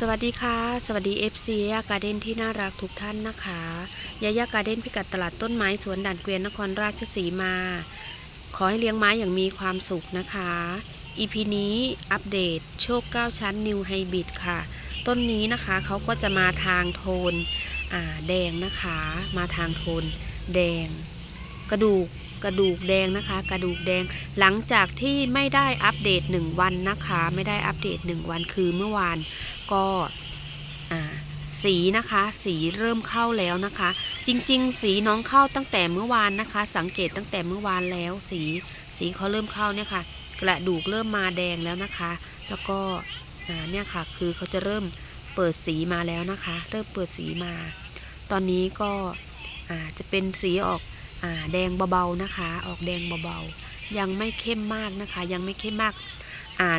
สวัสดีค่ะ สวัสดี FC ยาการ์เด้นที่น่ารักทุกท่านนะคะยายาการ์เด้นพิกัดตลาดต้นไม้สวนด่านเกวียนนครราชสีมา ขอให้เลี้ยงไม้อย่างมีความสุขนะคะ EP นี้อัปเดตโชค 9 ชั้น New Hybrid ค่ะ ต้นนี้นะคะเขาก็จะมาทางโทนแดงนะคะ มาทางโทนแดง กระดูกกระดูกแดงนะคะ กระดูกแดงหลังจากที่ไม่ได้อัปเดต 1 วันนะคะ ไม่ได้อัปเดต 1 วันคือเมื่อวาน ก็สีนะคะสีเริ่มเข้าแล้วนะคะ จริงๆ สีน้องเข้าตั้งแต่เมื่อวานนะคะ สังเกตตั้งแต่เมื่อวานแล้ว สีสีเขาเริ่มเข้าเนี่ยค่ะ กระดูกเริ่มมาแดงแล้วนะคะ แล้วก็เนี่ยค่ะคือเขาจะเริ่มเปิดสีมาแล้วนะคะ เริ่มเปิดสีมา ตอนนี้ก็จะเป็นสีออกอแดงเบาๆนะคะ ออกแดงเบาๆยังไม่เข้มมากนะคะ ยังไม่เข้มมาก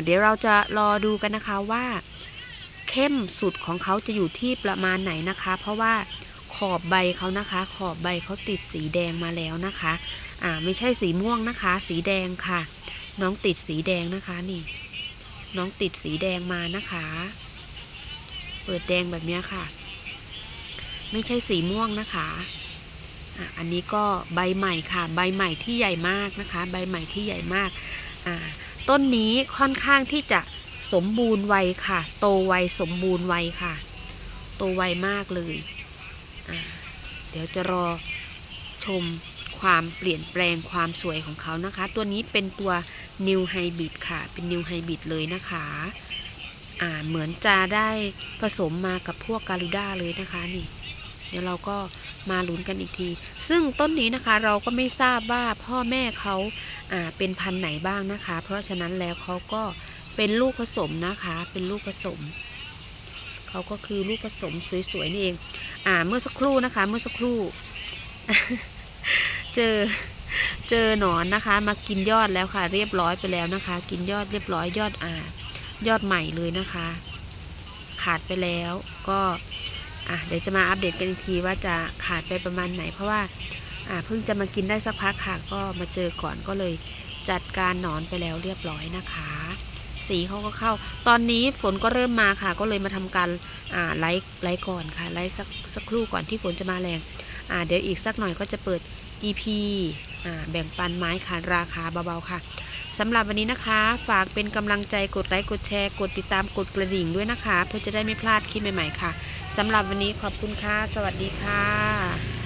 เดี๋ยวเราจะรอดูกันนะคะว่า เข้มสุดของเขาจะอยู่ที่ประมาณไหนนะคะ เพราะว่าขอบใบเขานะคะ ขอบใบเขาติดสีแดงมาแล้วนะคะ อ่าไม่ใช่สีม่วงนะคะ สีแดงค่ะ น้องติดสีแดงนะคะนี่ น้องติดสีแดงมานะคะ เปิดแดงแบบเนี้ยค่ะ ไม่ใช่สีม่วงนะคะอะอันนี้ก็ใบใหม่ค่ะ ใบใหม่ที่ใหญ่มากนะคะ ใบใหม่ที่ใหญ่มากอ่าต้นนี้ค่อนข้างที่จะ สมบูรณ์ไวค่ะ โตไวสมบูรณ์ไวค่ะ โตไวมากเลย เดี๋ยวจะรอชมความเปลี่ยนแปลงความสวยของเขานะคะ ตัวนี้เป็นตัว New Hybrid ค่ะ เป็น New Hybrid เลยนะคะ อ่า เหมือนจะได้ผสมมากับพวกการูด้าเลยนะคะนี่ เดี๋ยวเราก็มาลุ้นกันอีกที ซึ่งต้นนี้นะคะเราก็ไม่ทราบว่าพ่อแม่เขาอ่าเป็นพันธุ์ไหนบ้างนะคะ เพราะฉะนั้นแล้วเขาก็ เป็นลูกผสมนะคะ เป็นลูกผสม เขาก็คือลูกผสมสวยๆนี่เอง อ่า เมื่อสักครู่นะคะ เมื่อสักครู่ เจอ เจอหนอนนะคะ มากินยอดแล้วค่ะ เรียบร้อยไปแล้วนะคะ กินยอดเรียบร้อยยอดอ่า ยอดใหม่เลยนะคะ ขาดไปแล้วก็อะเดี๋ยวจะมาอัปเดตกันอีกทีว่าจะขาดไปประมาณไหน เพราะว่าอ่าเพิ่งจะมากินได้สักพักค่ะก็มาเจอก่อนก็เลยจัดการหนอนไปแล้วเรียบร้อยนะคะ สีเขาก็เข้า ตอนนี้ฝนก็เริ่มมาค่ะ ก็เลยมาทำการอ่าไลฟ์ไลฟ์ก่อนค่ะไลฟ์สักสักครู่ก่อนที่ฝนจะมาแรงอ่าเดี๋ยวอีกสักหน่อยก็จะเปิด EP อ่าแบ่งปันไม้ค่ะราคาเบาๆค่ะสำหรับวันนี้นะคะ ฝากเป็นกำลังใจกดไลค์กดแชร์กดติดตามกดกระดิ่งด้วยนะคะ เพื่อจะได้ไม่พลาดคลิปใหม่ๆค่ะสำหรับวันนี้ขอบคุณค่ะ สวัสดีค่ะ